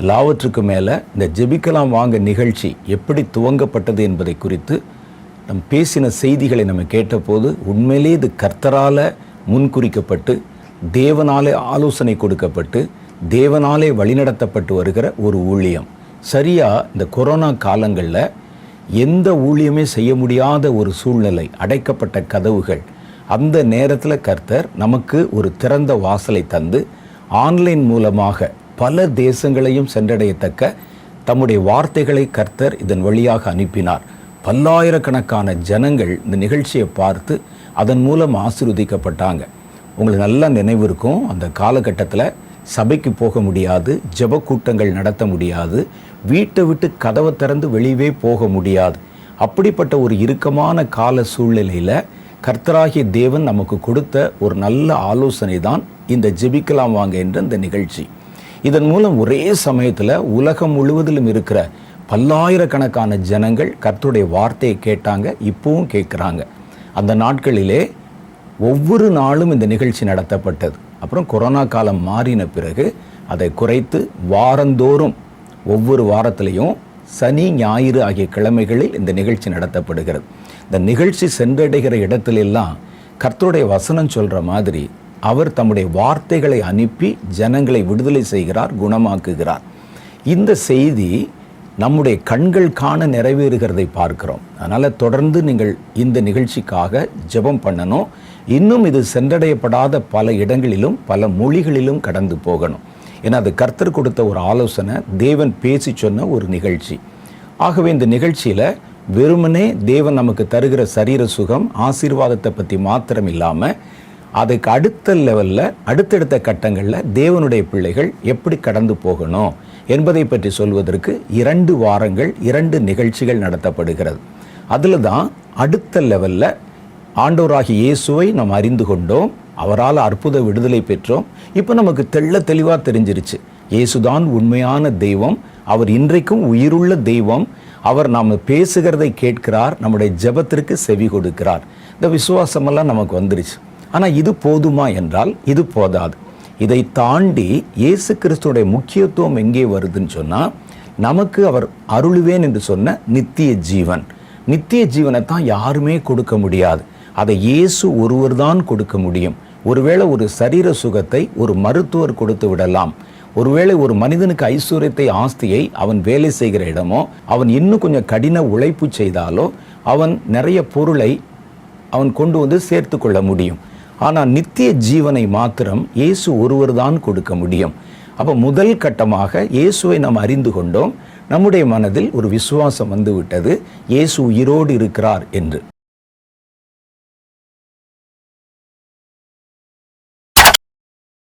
எல்லாவற்றுக்கு மேலே இந்த ஜெபிக்கலாம் வாங்க நிகழ்ச்சி எப்படி துவங்கப்பட்டது என்பதை குறித்து நம் பேசின செய்திகளை நம்ம கேட்டபோது உண்மையிலே இது கர்த்தரால் முன்குறிக்கப்பட்டு தேவனாலே ஆலோசனை கொடுக்கப்பட்டு தேவனாலே வழிநடத்தப்பட்டு வருகிற ஒரு ஊழியம். சரியாக இந்த கொரோனா காலங்களில் எந்த ஊழியமே செய்ய முடியாத ஒரு சூழ்நிலை அடைக்கப்பட்ட கதவுகள் அந்த நேரத்தில் கர்த்தர் நமக்கு ஒரு திறந்த வாசலை தந்து ஆன்லைன் மூலமாக பல தேசங்களையும் சென்றடையத்தக்க தம்முடைய வார்த்தைகளை கர்த்தர் இதன் வழியாக அனுப்பினார். பல்லாயிரக்கணக்கான ஜனங்கள் இந்த நிகழ்ச்சியை பார்த்து அதன் மூலம் ஆசிர்வதிக்கப்பட்டாங்க. உங்களுக்கு நல்லா நினைவு இருக்கும். அந்த காலகட்டத்தில் சபைக்கு போக முடியாது. ஜெப கூட்டங்கள் நடத்த முடியாது. வீட்டை விட்டு கதவை திறந்து வெளியவே போக முடியாது. அப்படிப்பட்ட ஒரு இறுக்கமான கால சூழ்நிலையில் கர்த்தராகிய தேவன் நமக்கு கொடுத்த ஒரு நல்ல ஆலோசனை தான் இந்த ஜெபிக்கலாம் வாங்க என்ற இந்த நிகழ்ச்சி. இதன் மூலம் ஒரே சமயத்தில் உலகம் முழுவதிலும் இருக்கிற பல்லாயிரக்கணக்கான ஜனங்கள் கர்த்தருடைய வார்த்தையை கேட்டாங்க இப்பவும் கேட்குறாங்க. அந்த நாட்களிலே ஒவ்வொரு நாளும் இந்த நிகழ்ச்சி நடத்தப்பட்டது. அப்புறம் கொரோனா காலம் மாறின பிறகு அதை குறைத்து வாரந்தோறும் ஒவ்வொரு வாரத்திலையும் சனி ஞாயிறு ஆகிய கிழமைகளில் இந்த நிகழ்ச்சி நடத்தப்படுகிறது. இந்த நிகழ்ச்சி சென்றடைகிற இடத்திலெல்லாம் கர்த்தருடைய வசனம் சொல்கிற மாதிரி அவர் தம்முடைய வார்த்தைகளை அனுப்பி ஜனங்களை விடுதலை செய்கிறார் குணமாக்குகிறார். இந்த செய்தி நம்முடைய கண்கள் காண நிறைவேறுகிறதை பார்க்கிறோம். அதனால் தொடர்ந்து நீங்கள் இந்த நிகழ்ச்சிக்காக ஜெபம் பண்ணணும். இன்னும் இது சென்றடையப்படாத பல இடங்களிலும் பல மொழிகளிலும் கடந்து போகணும். ஏன்னா அது கர்த்தர் கொடுத்த ஒரு ஆலோசனை தேவன் பேசி சொன்ன ஒரு நிகழ்ச்சி. ஆகவே இந்த நிகழ்ச்சியில் வெறுமனே தேவன் நமக்கு தருகிற சரீர சுகம் ஆசீர்வாதத்தை பற்றி மாத்திரம் இல்லாமல் அதுக்கு அடுத்த லெவலில் அடுத்தடுத்த கட்டங்களில் தேவனுடைய பிள்ளைகள் எப்படி கடந்து போகணும் என்பதை பற்றி சொல்வதற்கு இரண்டு வாரங்கள் இரண்டு நிகழ்ச்சிகள் நடத்தப்படுகிறது. அதில் தான் அடுத்த லெவலில் ஆண்டோராகி இயேசுவை நாம் அறிந்து கொண்டோம் அவரால் அற்புத விடுதலை பெற்றோம். இப்போ நமக்கு தெள்ள தெளிவாக தெரிஞ்சிருச்சு. இயேசுதான் உண்மையான தெய்வம் அவர் இன்றைக்கும் உயிருள்ள தெய்வம் அவர் நாம் பேசுகிறதை கேட்கிறார் நம்முடைய ஜெபத்திற்கு செவி கொடுக்கிறார். இந்த விசுவாசமெல்லாம் நமக்கு வந்துருச்சு. ஆனால் இது போதுமா என்றால் இது போதாது. இதை தாண்டி இயேசு கிறிஸ்துடைய முக்கியத்துவம் எங்கே வருதுன்னு சொன்னால் நமக்கு அவர் அருளுவேன் என்று சொன்ன நித்திய ஜீவன். நித்திய ஜீவனை தான் யாருமே கொடுக்க முடியாது. அதை இயேசு ஒருவர் தான் கொடுக்க முடியும். ஒருவேளை ஒரு சரீர சுகத்தை ஒரு மருத்துவர் கொடுத்து விடலாம். ஒருவேளை ஒரு மனிதனுக்கு ஐஸ்வர்யத்தை ஆஸ்தியை அவன் வேலை செய்கிற இடமோ அவன் இன்னும் கொஞ்சம் கடின உழைப்பு செய்தாலோ அவன் நிறைய பொருளை அவன் கொண்டு வந்து சேர்த்து கொள்ள முடியும். ஆனால் நித்திய ஜீவனை மாத்திரம் இயேசு ஒருவர் தான் கொடுக்க முடியும். அப்போ முதல் கட்டமாக இயேசுவை நாம் அறிந்து கொண்டோம். நம்முடைய மனதில் ஒரு விசுவாசம் வந்துவிட்டது. இயேசு உயிரோடு இருக்கிறார் என்று.